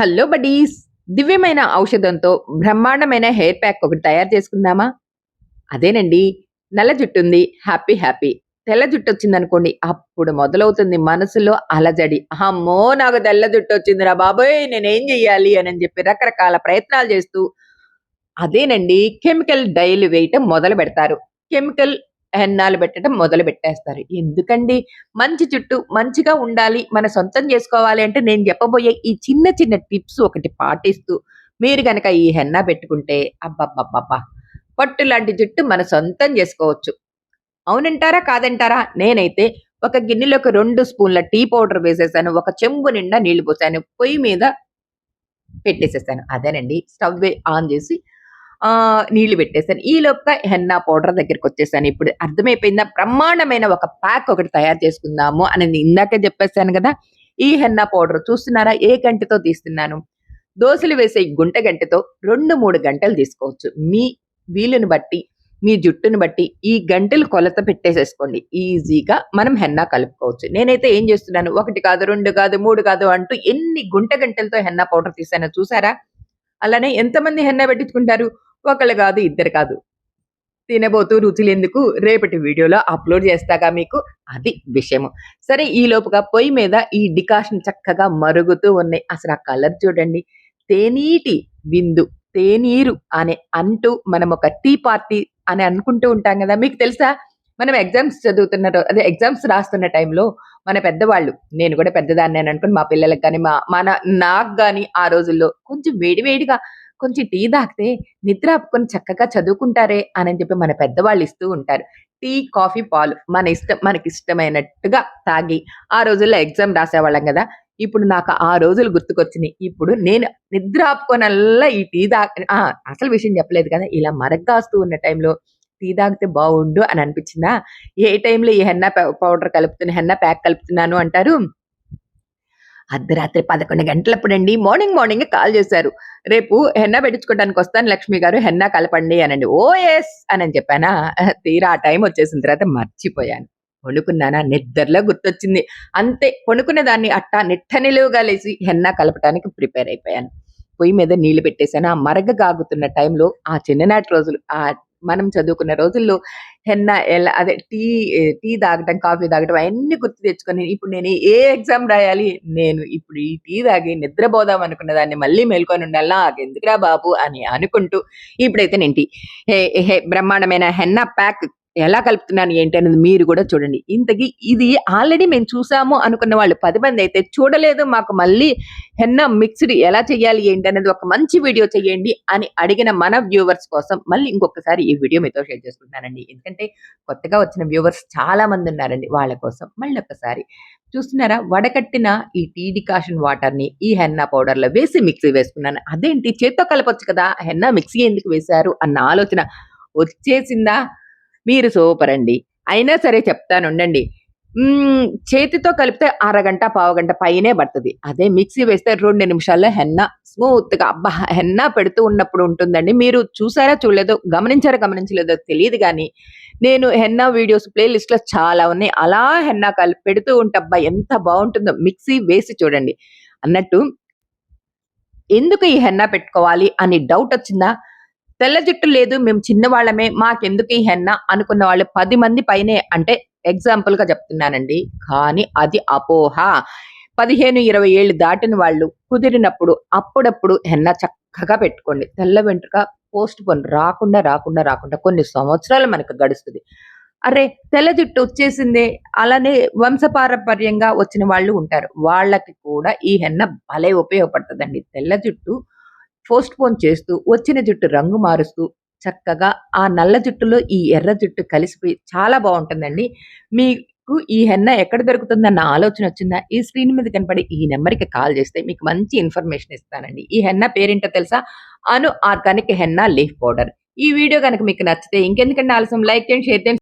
Hello buddies. దివ్యమైన ఔషధంతో బ్రహ్మాండమైన hair pack ఒకటి తయారు చేసుకుందామా? అదేనండి నల్ల జుట్టు ఉంది హ్యాపీ హ్యాపీ. తెల్ల జుట్టు వచ్చింది అనుకోండి అప్పుడు మొదలవుతుంది మనసులో అలజడి. అమ్మో నాకు తెల్ల జుట్టు వచ్చిందిరా బాబోయ్ నేనేం చెయ్యాలి అని చెప్పి రకరకాల ప్రయత్నాలు చేస్తూ అదేనండి కెమికల్ డైలు వేయటం మొదలు పెడతారు. కెమికల్ హెన్నాలు పెట్టడం మొదలు పెట్టేస్తారు. ఎందుకండి? మంచి జుట్టు మంచిగా ఉండాలి మన సొంతం చేసుకోవాలి అంటే నేను చెప్పబోయే ఈ చిన్న చిన్న టిప్స్ ఒకటి పాటిస్తూ మీరు కనుక ఈ హెన్నా పెట్టుకుంటే అబ్బబ్బబ్బబ్బా! పట్టు లాంటి జుట్టు మన సొంతం చేసుకోవచ్చు. అవునంటారా? కాదంటారా? నేనైతే ఒక గిన్నెలోకి రెండు స్పూన్ల టీ పౌడర్ వేసేసాను ఒక చెంబు నిండా నీళ్ళు పోసాను పొయ్యి మీద పెట్టేసేసాను. అదేనండి. స్టవ్ ఆన్ చేసి నీళ్ళు పెట్టేశాను. ఈ లోపుగా హెన్నా పౌడర్ దగ్గరికి వచ్చేసాను. ఇప్పుడు అర్థమైపోయిందా? బ్రహ్మాండమైన ఒక ప్యాక్ ఒకటి తయారు చేసుకుందాము అని ఇందాకే చెప్పేశాను కదా. ఈ హెన్నా పౌడర్ చూస్తున్నారా? ఏ గంటతో తీస్తున్నాను? దోశలు వేసే గుంట గంటతో రెండు మూడు గంటలు తీసుకోవచ్చు. మీ వీలుని బట్టి మీ జుట్టుని బట్టి ఈ గంటలు కొలత పెట్టేసేసుకోండి. ఈజీగా మనం హెన్నా కలుపుకోవచ్చు. నేనైతే ఏం చేస్తున్నాను? ఒకటి కాదు రెండు కాదు మూడు కాదు అంటూ ఎన్ని గుంట గంటలతో హెన్నా పౌడర్ తీసానో చూసారా అలానే ఎంతమంది హెన్నా పెట్టించుకుంటారు? ఒకళ్ళు కాదు ఇద్దరు కాదు. తినబోతూ రుచులెందుకు రేపటి వీడియోలో అప్లోడ్ చేస్తాగా మీకు? అది విషయము. సరే ఈ లోపుగా పొయ్యి మీద ఈ డికాషన్ చక్కగా మరుగుతూ ఉన్నాయి. అసలు ఆ కలర్ చూడండి. తేనీటి విందు తేనీరు అనే అంటూ మనం ఒక టీ పార్టీ అని అనుకుంటూ ఉంటాం కదా. మీకు తెలుసా? మనం ఎగ్జామ్స్ చదువుతున్న అదే ఎగ్జామ్స్ రాస్తున్న టైంలో మన పెద్దవాళ్ళు నేను కూడా పెద్దదాన్ని అని అనుకుని మా పిల్లలకు కానీ మా మన నాకు కానీ ఆ రోజుల్లో కొంచెం వేడివేడిగా కొంచెం టీ తాగితే నిద్ర ఆపుకొని చక్కగా చదువుకుంటారే అని చెప్పి మన పెద్దవాళ్ళు ఇస్తూ ఉంటారు. టీ కాఫీ పాలు మన ఇష్టం మనకి ఇష్టమైనట్టుగా తాగి ఆ రోజుల్లో ఎగ్జామ్ రాసేవాళ్ళం కదా. ఇప్పుడు నాకు ఆ రోజులు గుర్తుకొచ్చినాయి. ఇప్పుడు నేను నిద్ర ఆపుకోనల్లా ఈ టీ తా అసలు విషయం చెప్పలేదు కదా. ఇలా మరగ్గాస్తూ ఉన్న టైంలో టీ తాగితే బాగుండు అని అనిపించిందా? ఏ టైంలో ఈ హెన్నా పౌడర్ కలుపుతున్నా హెన్నా ప్యాక్ కలుపుతున్నాను అంటారు? అర్ధరాత్రి పదకొండు గంటలప్పుడండి. మార్నింగ్ మార్నింగ్ కాల్ చేశారు. రేపు హెన్నా పెట్టించుకోవడానికి వస్తాను లక్ష్మి గారు హెన్నా కలపండి అనండి. ఓ ఎస్ అని చెప్పానా? తీరా ఆ టైం వచ్చేసిన తర్వాత మర్చిపోయాను. కొనుక్కున్నానా నిద్రలో గుర్తొచ్చింది. అంతే కొనుక్కునే దాన్ని అట్టా నిట్ట నిలువుగా లేచి హెన్నా కలపడానికి ప్రిపేర్ అయిపోయాను. పొయ్యి మీద నీళ్ళు పెట్టేశాను. ఆ మరగ కాగుతున్న టైంలో ఆ చిన్ననాటి రోజులు ఆ మనం చదువుకున్న రోజుల్లో హెన్న ఎలా అదే టీ టీ తాగటం కాఫీ తాగటం అవన్నీ గుర్తు తెచ్చుకొని ఇప్పుడు నేను ఏ ఎగ్జామ్ రాయాలి? నేను ఇప్పుడు ఈ టీ తాగి నిద్రపోదాం అనుకున్న దాన్ని మళ్ళీ మేల్కొని ఉండాలా? ఎందుకురా బాబు అని అనుకుంటూ ఇప్పుడైతే నేను హే బ్రహ్మాండమైన హెన్న ప్యాక్ ఎలా కలుపుతున్నాను ఏంటి అనేది మీరు కూడా చూడండి. ఇంతకీ ఇది ఆల్రెడీ మేము చూసాము అనుకున్న వాళ్ళు పది మంది అయితే చూడలేదు మాకు మళ్ళీ హెన్న మిక్స్డ్ ఎలా చేయాలి ఏంటి అనేది ఒక మంచి వీడియో చేయండి అని అడిగిన మన వ్యూవర్స్ కోసం మళ్ళీ ఇంకొకసారి ఈ వీడియో మీతో షేర్ చేసుకుంటున్నానండి. ఎందుకంటే కొత్తగా వచ్చిన వ్యూవర్స్ చాలా మంది ఉన్నారండి వాళ్ళ కోసం. మళ్ళీ ఒకసారి చూస్తున్నారా? వడకట్టిన ఈ టీ డికాషన్ వాటర్ని ఈ హెన్నా పౌడర్లో వేసి మిక్సీ వేసుకున్నాను. అదేంటి? చేత్తో కలపొచ్చు కదా. హెన్నా మిక్సీ ఎందుకు వేశారు? అన్న ఆలోచన వచ్చేసిందా? మీరు సూపర్ అండి. అయినా సరే చెప్తాను ఉండండి. చేతితో కలిపితే అరగంట పావుగంట పైనే పడుతుంది. అదే మిక్సీ వేస్తే రెండు నిమిషాల్లో హెన్న స్మూత్గా అబ్బా హెన్న పెడుతూ ఉన్నప్పుడు ఉంటుందండి. మీరు చూసారా చూడలేదో గమనించారా గమనించలేదో తెలియదు కానీ నేను హెన్న వీడియోస్ ప్లేలిస్ట్లో చాలా ఉన్నాయి. అలా హెన్నా కలిపి పెడుతూ ఉంటబ్బా ఎంత బాగుంటుందో మిక్సీ వేసి చూడండి. అన్నట్టు ఎందుకు ఈ హెన్న పెట్టుకోవాలి అని డౌట్ వచ్చిందా? తెల్ల జుట్టు లేదు మేము చిన్నవాళ్ళమే మాకెందుకు ఈ హెన్న అనుకున్న వాళ్ళు పది మంది పైనే అంటే ఎగ్జాంపుల్గా చెప్తున్నానండి. కానీ అది అపోహ. పదిహేను ఇరవై ఏళ్ళు దాటిన వాళ్ళు కుదిరినప్పుడు అప్పుడప్పుడు హెన్న చక్కగా పెట్టుకోండి. తెల్ల వెంట్రుక పోస్ట్ పోన్ రాకుండా రాకుండా రాకుండా కొన్ని సంవత్సరాలు మనకు గడుస్తుంది. అరే తెల్ల జుట్టు వచ్చేసిందే అలానే వంశపారంపర్యంగా వచ్చిన వాళ్ళు ఉంటారు. వాళ్ళకి కూడా ఈ హెన్న భలే ఉపయోగపడుతుందండి. తెల్ల జుట్టు పోస్ట్ పోన్ చేస్తూ వచ్చిన జుట్టు రంగు మారుస్తూ చక్కగా ఆ నల్ల జుట్టులో ఈ ఎర్ర జుట్టు కలిసిపోయి చాలా బాగుంటుందండి. మీకు ఈ హెన్న ఎక్కడ దొరుకుతుందన్న ఆలోచన వచ్చిందా? ఈ స్క్రీన్ మీద కనపడి ఈ నెంబర్కి కాల్ చేస్తే మీకు మంచి ఇన్ఫర్మేషన్ ఇస్తానండి. ఈ హెన్న పేరేంటో తెలుసా? అను ఆర్గానిక్ హెన్న లీఫ్ పౌడర్. ఈ వీడియో కనుక మీకు నచ్చితే ఇంకెందుకంటే ఆలస్యం? లైక్ చేయండి షేర్ చేయండి.